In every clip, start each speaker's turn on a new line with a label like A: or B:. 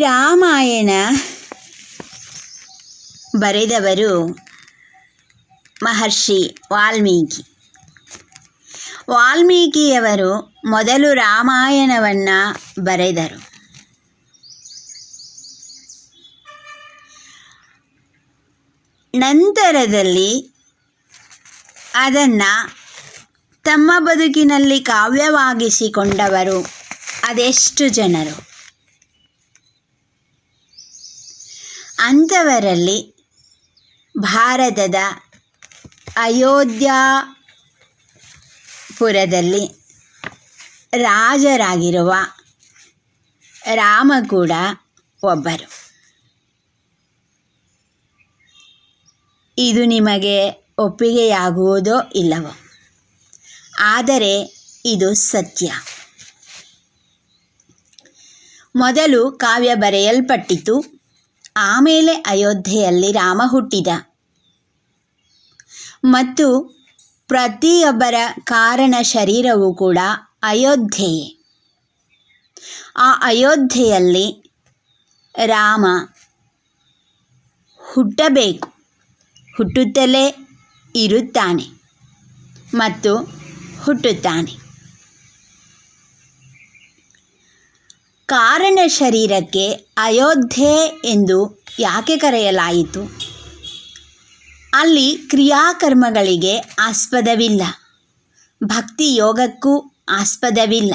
A: ರಾಮಾಯಣ ಬರೆದವರು ಮಹರ್ಷಿ ವಾಲ್ಮೀಕಿ. ವಾಲ್ಮೀಕಿಯವರು ಮೊದಲು ರಾಮಾಯಣವನ್ನು ಬರೆದರು. ನಂತರದಲ್ಲಿ ಅದನ್ನು ತಮ್ಮ ಬದುಕಿನಲ್ಲಿ ಕಾವ್ಯವಾಗಿಸಿಕೊಂಡವರು ಅದೆಷ್ಟು ಜನರು? ಅಂಥವರಲ್ಲಿ ಭಾರತದ ಅಯೋಧ್ಯಾಪುರದಲ್ಲಿ ರಾಜರಾಗಿರುವ ರಾಮ ಕೂಡ ಒಬ್ಬರು. ಇದು ನಿಮಗೆ ಒಪ್ಪಿಗೆಯಾಗುವುದೋ ಇಲ್ಲವೋ? ಆದರೆ ಇದು ಸತ್ಯ. ಮೊದಲು ಕಾವ್ಯ ಬರೆಯಲ್ಪಟ್ಟಿತು. ಆಮೇಲೆ ಅಯೋಧ್ಯೆಯಲ್ಲಿ ರಾಮ ಹುಟ್ಟಿದ. ಮತ್ತು ಪ್ರತಿಯೊಬ್ಬರ ಕಾರಣ ಶರೀರವೂ ಕೂಡ ಅಯೋಧ್ಯೆಯೇ. ಆ ಅಯೋಧ್ಯೆಯಲ್ಲಿ ರಾಮ ಹುಟ್ಟಬೇಕು. ಹುಟ್ಟುತ್ತಲೇ ಇರುತ್ತಾನೆ ಮತ್ತು ಹುಟ್ಟುತ್ತಾನೆ. ಕಾರಣ ಶರೀರಕ್ಕೆ ಅಯೋಧ್ಯೆ ಎಂದು ಯಾಕೆ ಕರೆಯಲಾಯಿತು? ಅಲ್ಲಿ ಕ್ರಿಯಾಕರ್ಮಗಳಿಗೆ ಆಸ್ಪದವಿಲ್ಲ. ಭಕ್ತಿ ಯೋಗಕ್ಕೂ ಆಸ್ಪದವಿಲ್ಲ.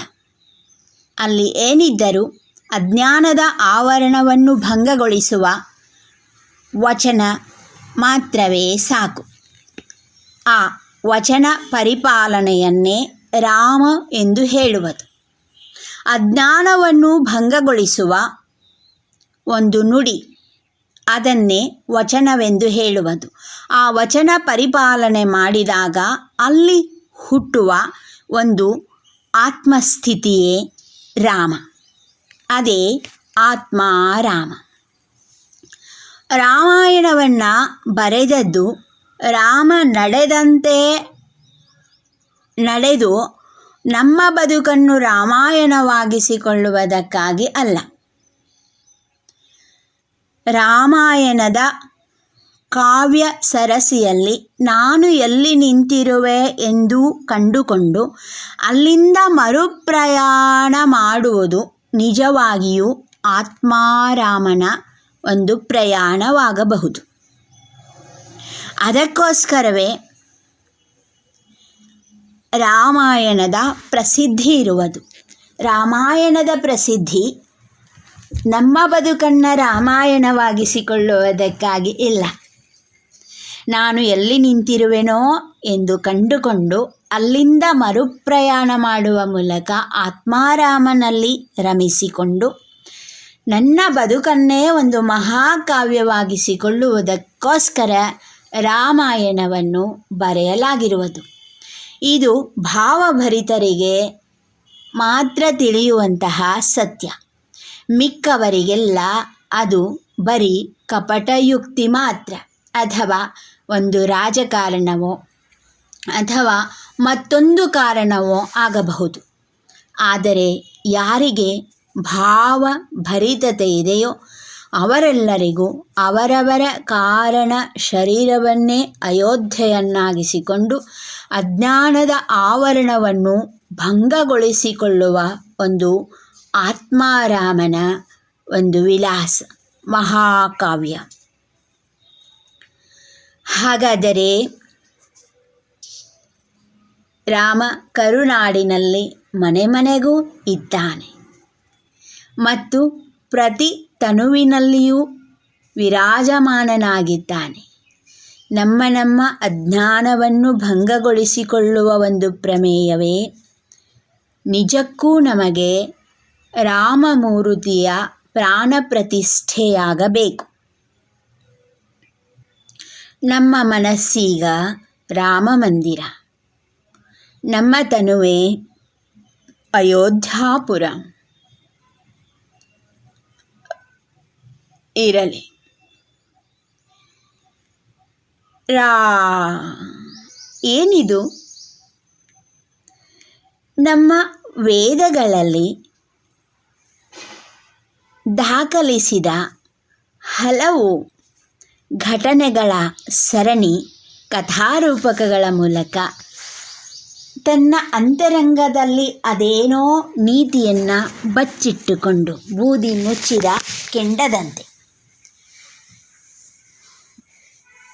A: ಅಲ್ಲಿ ಏನಿದ್ದರೂ ಅಜ್ಞಾನದ ಆವರಣವನ್ನು ಭಂಗಗೊಳಿಸುವ ವಚನ ಮಾತ್ರವೇ ಸಾಕು. ಆ ವಚನ ಪರಿಪಾಲನೆಯನ್ನೇ ರಾಮ ಎಂದು ಹೇಳುವುದು. ಅಜ್ಞಾನವನ್ನು ಭಂಗಗೊಳಿಸುವ ಒಂದು ನುಡಿ. ಅದನ್ನೇ ವಚನವೆಂದು ಹೇಳುವುದು. ಆ ವಚನ ಪರಿಪಾಲನೆ ಮಾಡಿದಾಗ ಅಲ್ಲಿ ಹುಟ್ಟುವ ಒಂದು ಆತ್ಮಸ್ಥಿತಿಯೇ ರಾಮ. ಅದೇ ಆತ್ಮ ರಾಮ. ರಾಮಾಯಣವನ್ನು ಬರೆದದ್ದು ರಾಮ ನಡೆದಂತೆ ನಡೆದು ನಮ್ಮ ಬದುಕನ್ನು ರಾಮಾಯಣವಾಗಿಸಿಕೊಳ್ಳುವುದಕ್ಕಾಗಿ ಅಲ್ಲ. ರಾಮಾಯಣದ ಕಾವ್ಯ ಸರಸಿಯಲ್ಲಿ ನಾನು ಎಲ್ಲಿ ನಿಂತಿರುವೆ ಎಂದು ಕಂಡುಕೊಂಡು ಅಲ್ಲಿಂದ ಮರುಪ್ರಯಾಣ ಮಾಡುವುದು ನಿಜವಾಗಿಯೂ ಆತ್ಮಾರಾಮನ ಒಂದು ಪ್ರಯಾಣವಾಗಬಹುದು. ಅದಕ್ಕೋಸ್ಕರವೇ ರಾಮಾಯಣದ ಪ್ರಸಿದ್ಧಿ ಇರುವುದು. ರಾಮಾಯಣದ ಪ್ರಸಿದ್ಧಿ ನಮ್ಮ ಬದುಕನ್ನು ರಾಮಾಯಣವಾಗಿಸಿಕೊಳ್ಳುವುದಕ್ಕಾಗಿ ಇಲ್ಲ. ನಾನು ಎಲ್ಲಿ ನಿಂತಿರುವೆನೋ ಎಂದು ಕಂಡುಕೊಂಡು ಅಲ್ಲಿಂದ ಮರುಪ್ರಯಾಣ ಮಾಡುವ ಮೂಲಕ ಆತ್ಮಾರಾಮನಲ್ಲಿ ರಮಿಸಿಕೊಂಡು ನನ್ನ ಬದುಕನ್ನೇ ಒಂದು ಮಹಾಕಾವ್ಯವಾಗಿಸಿಕೊಳ್ಳುವುದಕ್ಕೋಸ್ಕರ ರಾಮಾಯಣವನ್ನು ಬರೆಯಲಾಗಿರುವುದು. ಇದು ಭಾವಭರಿತರಿಗೆ ಮಾತ್ರ ತಿಳಿಯುವಂತಹ ಸತ್ಯ. ಮಿಕ್ಕವರಿಗೆಲ್ಲ ಅದು ಬರೀ ಕಪಟಯುಕ್ತಿ ಮಾತ್ರ. ಅಥವಾ ಒಂದು ರಾಜಕಾರಣವೋ ಅಥವಾ ಮತ್ತೊಂದು ಕಾರಣವೋ ಆಗಬಹುದು. ಆದರೆ ಯಾರಿಗೆ ಭಾವ ಭರಿತತೆ ಇದೆಯೋ ಅವರೆಲ್ಲರಿಗೂ ಅವರವರ ಕಾರಣ ಶರೀರವನ್ನೇ ಅಯೋಧ್ಯೆಯನ್ನಾಗಿಸಿಕೊಂಡು ಅಜ್ಞಾನದ ಆವರಣವನ್ನು ಭಂಗಗೊಳಿಸಿಕೊಳ್ಳುವ ಒಂದು ಆತ್ಮಾರಾಮನ ಒಂದು ವಿಲಾಸ, ಮಹಾಕಾವ್ಯ. ಹಾಗಾದರೆ ರಾಮ ಕರುನಾಡಿನಲ್ಲಿ ಮನೆ ಮನೆಗೂ ಇದ್ದಾನೆ. ಮತ್ತು ಪ್ರತಿ ತನುವಿನಲ್ಲಿಯೂ ವಿರಾಜಮಾನನಾಗಿದ್ದಾನೆ. ನಮ್ಮ ನಮ್ಮ ಅಜ್ಞಾನವನ್ನು ಭಂಗಗೊಳಿಸಿಕೊಳ್ಳುವ ಒಂದು ಪ್ರಮೇಯವೇ ನಿಜಕ್ಕೂ ನಮಗೆ ರಾಮಮೂರ್ತಿಯ ಪ್ರಾಣ ಪ್ರತಿಷ್ಠೆಯಾಗಬೇಕು ನಮ್ಮ ಮನಸ್ಸೀಗ ರಾಮ ಮಂದಿರ ನಮ್ಮ ತನುವೆ ಅಯೋಧ್ಯಾಪುರ. ಇರಲಿ. ರಾ, ಏನಿದು? ನಮ್ಮ ವೇದಗಳಲ್ಲಿ ದಾಖಲಿಸಿದ ಹಲವು ಘಟನೆಗಳ ಸರಣಿ ಕಥಾರೂಪಕಗಳ ಮೂಲಕ ತನ್ನ ಅಂತರಂಗದಲ್ಲಿ ಅದೇನೋ ನೀತಿಯನ್ನು ಬಚ್ಚಿಟ್ಟುಕೊಂಡು ಬೂದಿ ಮುಚ್ಚಿದ ಕೆಂಡದಂತೆ.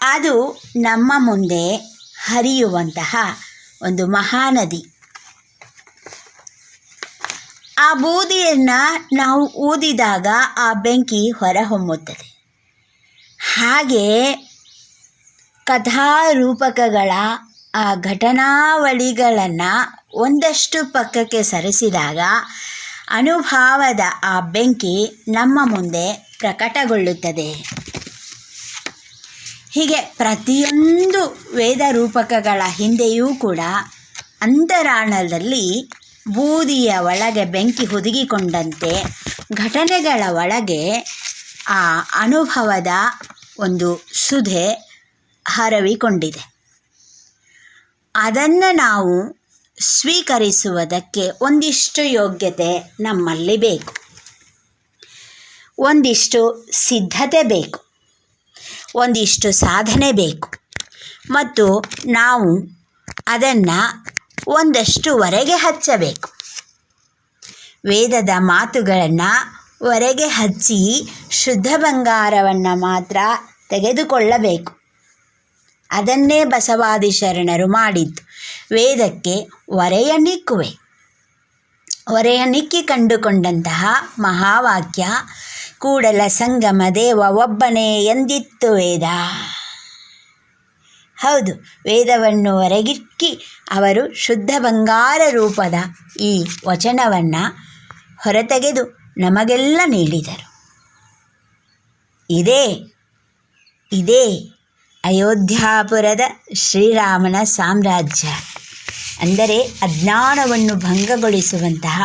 A: ಅದು ನಮ್ಮ ಮುಂದೆ ಹರಿಯುವಂತಹ ಒಂದು ಮಹಾನದಿ. ಆ ಬೂದಿಯನ್ನು ನಾವು ಊದಿದಾಗ ಆ ಬೆಂಕಿ ಹೊರಹೊಮ್ಮುತ್ತದೆ. ಹಾಗೆ ಕಥಾರೂಪಕಗಳ ಆ ಘಟನಾವಳಿಗಳನ್ನು ಒಂದಷ್ಟು ಪಕ್ಕಕ್ಕೆ ಸರಿಸಿದಾಗ ಅನುಭಾವದ ಆ ಬೆಂಕಿ ನಮ್ಮ ಮುಂದೆ ಪ್ರಕಟಗೊಳ್ಳುತ್ತದೆ. ಹೀಗೆ ಪ್ರತಿಯೊಂದು ವೇದ ರೂಪಕಗಳ ಹಿಂದೆಯೂ ಕೂಡ ಅಂತರಾಳದಲ್ಲಿ ಬೂದಿಯ ಒಳಗೆ ಬೆಂಕಿ ಹುದುಗಿಕೊಂಡಂತೆ ಘಟನೆಗಳ ಒಳಗೆ ಆ ಅನುಭವದ ಒಂದು ಸುಧೆ ಹರವಿಕೊಂಡಿದೆ. ಅದನ್ನು ನಾವು ಸ್ವೀಕರಿಸುವುದಕ್ಕೆ ಒಂದಿಷ್ಟು ಯೋಗ್ಯತೆ ನಮ್ಮಲ್ಲಿ ಬೇಕು. ಒಂದಿಷ್ಟು ಸಿದ್ಧತೆ ಬೇಕು. ಒಂದಿಷ್ಟು ಸಾಧನೆ ಬೇಕು. ಮತ್ತು ನಾವು ಅದನ್ನು ಒಂದಷ್ಟು ಹೊರಗೆ ಹಚ್ಚಬೇಕು. ವೇದದ ಮಾತುಗಳನ್ನು ಹೊರಗೆ ಹಚ್ಚಿ ಶುದ್ಧ ಬಂಗಾರವನ್ನು ಮಾತ್ರ ತೆಗೆದುಕೊಳ್ಳಬೇಕು. ಅದನ್ನೇ ಬಸವಾದಿ ಶರಣರು ಮಾಡಿದ್ದು. ವೇದಕ್ಕೆ ಹೊರೆಯ ನಿಕ್ಕುವೆ. ಹೊರೆಯ ನಿಕ್ಕಿ ಕಂಡುಕೊಂಡಂತಹ ಮಹಾವಾಕ್ಯ ಕೂಡಲ ಸಂಗಮ ದೇವ ಒಬ್ಬನೇ ಎಂದಿತ್ತು ವೇದ. ಹೌದು, ವೇದವನ್ನು ಹೊರಗಿಕ್ಕಿ ಅವರು ಶುದ್ಧ ಬಂಗಾರ ರೂಪದ ಈ ವಚನವನ್ನು ಹೊರತೆಗೆದು ನಮಗೆಲ್ಲ ನೀಡಿದರು. ಇದೇ ಇದೇ ಅಯೋಧ್ಯಾಪುರದ ಶ್ರೀರಾಮನ ಸಾಮ್ರಾಜ್ಯ. ಅಂದರೆ ಅಜ್ಞಾನವನ್ನು ಭಂಗಗೊಳಿಸುವಂತಹ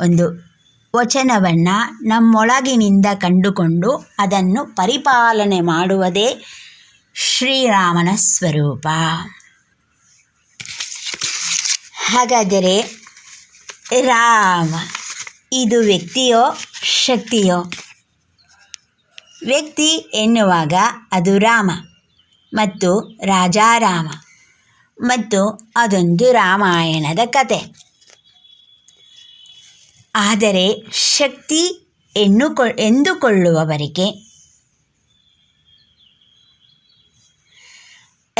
A: ಒಂದು ವಚನವನ್ನು ನಮ್ಮೊಳಗಿನಿಂದ ಕಂಡುಕೊಂಡು ಅದನ್ನು ಪರಿಪಾಲನೆ ಮಾಡುವುದೇ ಶ್ರೀರಾಮನ ಸ್ವರೂಪ. ಹಾಗಾದರೆ ರಾಮ ಇದು ವ್ಯಕ್ತಿಯೋ ಶಕ್ತಿಯೋ? ವ್ಯಕ್ತಿ ಎನ್ನುವಾಗ ಅದು ರಾಮ ಮತ್ತು ರಾಜಾರಾಮ ಮತ್ತು ಅದೊಂದು ರಾಮಾಯಣದ ಕತೆ. ಆದರೆ ಶಕ್ತಿ ಎನ್ನುಕೊ, ಎಂದುಕೊಳ್ಳುವವರಿಗೆ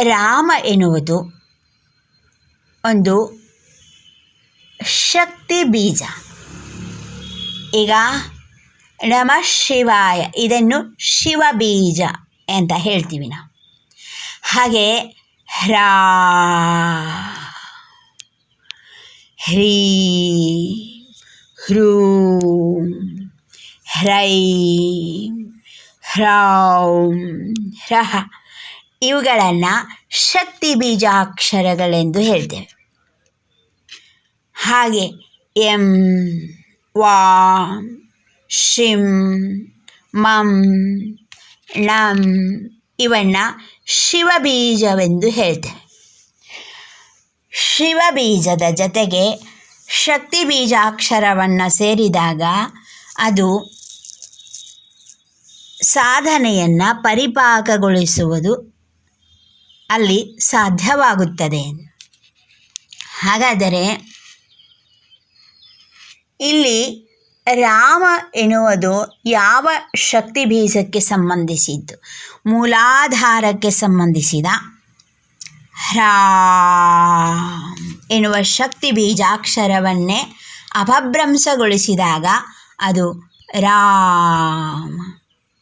A: ರಾಮ ಎನ್ನುವುದು ಒಂದು ಶಕ್ತಿ ಬೀಜ. ಈಗ ನಮ ಶಿವಾಯ, ಇದನ್ನು ಶಿವ ಬೀಜ ಅಂತ ಹೇಳ್ತೀವಿ ನಾವು. ಹಾಗೆ ಹ್ರಾ ಹ್ರೀ ಹ್ರೂಂ, ಹ್ರೈಂ, ಹ್ರೌಂ, ಹ್ರಹ. ಇವುಗಳನ್ನು ಶಕ್ತಿ ಬೀಜಾಕ್ಷರಗಳೆಂದು ಹೇಳ್ತೇವೆ. ಹಾಗೆ ಎಂ, ವಾಂ, ಶಿಂ, ಮಂ ಣಂ ಇವನ್ನು ಶಿವಬೀಜವೆಂದು ಹೇಳ್ತೇವೆ. ಶಿವಬೀಜದ ಜೊತೆಗೆ ಶಕ್ತಿ ಬೀಜಾಕ್ಷರವನ್ನು ಸೇರಿದಾಗ ಅದು ಸಾಧನೆಯನ್ನು ಪರಿಪಾಕಗೊಳಿಸುವುದು ಅಲ್ಲಿ ಸಾಧ್ಯವಾಗುತ್ತದೆ. ಹಾಗಾದರೆ ಇಲ್ಲಿ ರಾಮ ಎನ್ನುವುದು ಯಾವ ಶಕ್ತಿ ಬೀಜಕ್ಕೆ ಸಂಬಂಧಿಸಿದ್ದು? ಮೂಲಾಧಾರಕ್ಕೆ ಸಂಬಂಧಿಸಿದ ಹ್ರಾಮ್ ಎನ್ನುವ ಶಕ್ತಿ ಬೀಜಾಕ್ಷರವನ್ನೇ ಅಪಭ್ರಂಶಗೊಳಿಸಿದಾಗ ಅದು ರಾಮ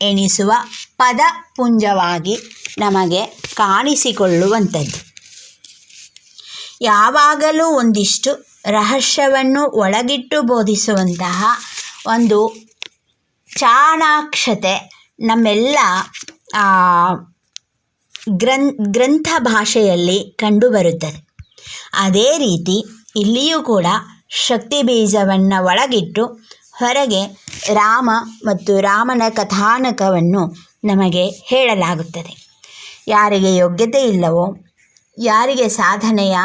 A: ಎನಿಸುವ ಪದ ಪುಂಜವಾಗಿ ನಮಗೆ ಕಾಣಿಸಿಕೊಳ್ಳುವಂಥದ್ದು. ಯಾವಾಗಲೂ ಒಂದಿಷ್ಟು ರಹಸ್ಯವನ್ನು ಒಳಗಿಟ್ಟು ಬೋಧಿಸುವಂತಹ ಒಂದು ಚಾಣಾಕ್ಷತೆ ನಮ್ಮೆಲ್ಲ ಗ್ರಂ ಗ್ರಂಥ ಭಾಷೆಯಲ್ಲಿ ಕಂಡುಬರುತ್ತದೆ ಅದೇ ರೀತಿ ಇಲ್ಲಿಯೂ ಕೂಡ ಶಕ್ತಿ ಬೀಜವನ್ನು ಒಳಗಿಟ್ಟು ಹೊರಗೆ ರಾಮ ಮತ್ತು ರಾಮನ ಕಥಾನಕವನ್ನು ನಮಗೆ ಹೇಳಲಾಗುತ್ತದೆ. ಯಾರಿಗೆ ಯೋಗ್ಯತೆ ಇಲ್ಲವೋ, ಯಾರಿಗೆ ಸಾಧನೆಯ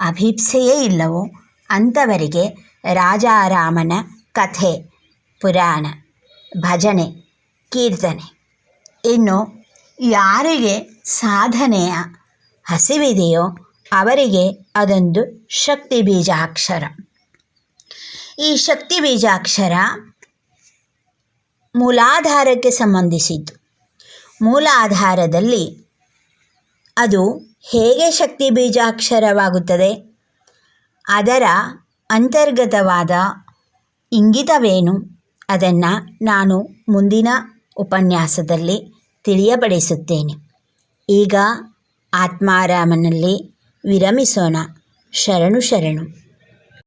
A: ಅಭೀಪ್ಸೆಯೇ ಇಲ್ಲವೋ ಅಂಥವರಿಗೆ ರಾಜಾರಾಮನ ಕಥೆ, ಪುರಾಣ, ಭಜನೆ, ಕೀರ್ತನೆ. ಇನ್ನು ಯಾರಿಗೆ ಸಾಧನೆಯ ಹಸಿವಿದೆಯೋ ಅವರಿಗೆ ಅದೊಂದು ಶಕ್ತಿ ಬೀಜಾಕ್ಷರ. ಈ ಶಕ್ತಿ ಬೀಜಾಕ್ಷರ ಮೂಲಾಧಾರಕ್ಕೆ ಸಂಬಂಧಿಸಿದ್ದು. ಮೂಲಾಧಾರದಲ್ಲಿ ಅದು ಹೇಗೆ ಶಕ್ತಿ ಬೀಜಾಕ್ಷರವಾಗುತ್ತದೆ? ಅದರ ಅಂತರ್ಗತವಾದ ಇಂಗಿತವೇನು? ಅದನ್ನು ನಾನು ಮುಂದಿನ ಉಪನ್ಯಾಸದಲ್ಲಿ ತಿಳಿಯಪಡಿಸುತ್ತೇನೆ. ಈಗ ಆತ್ಮಾರಾಮನಲ್ಲಿ ವಿರಮಿಸೋಣ. ಶರಣು ಶರಣು.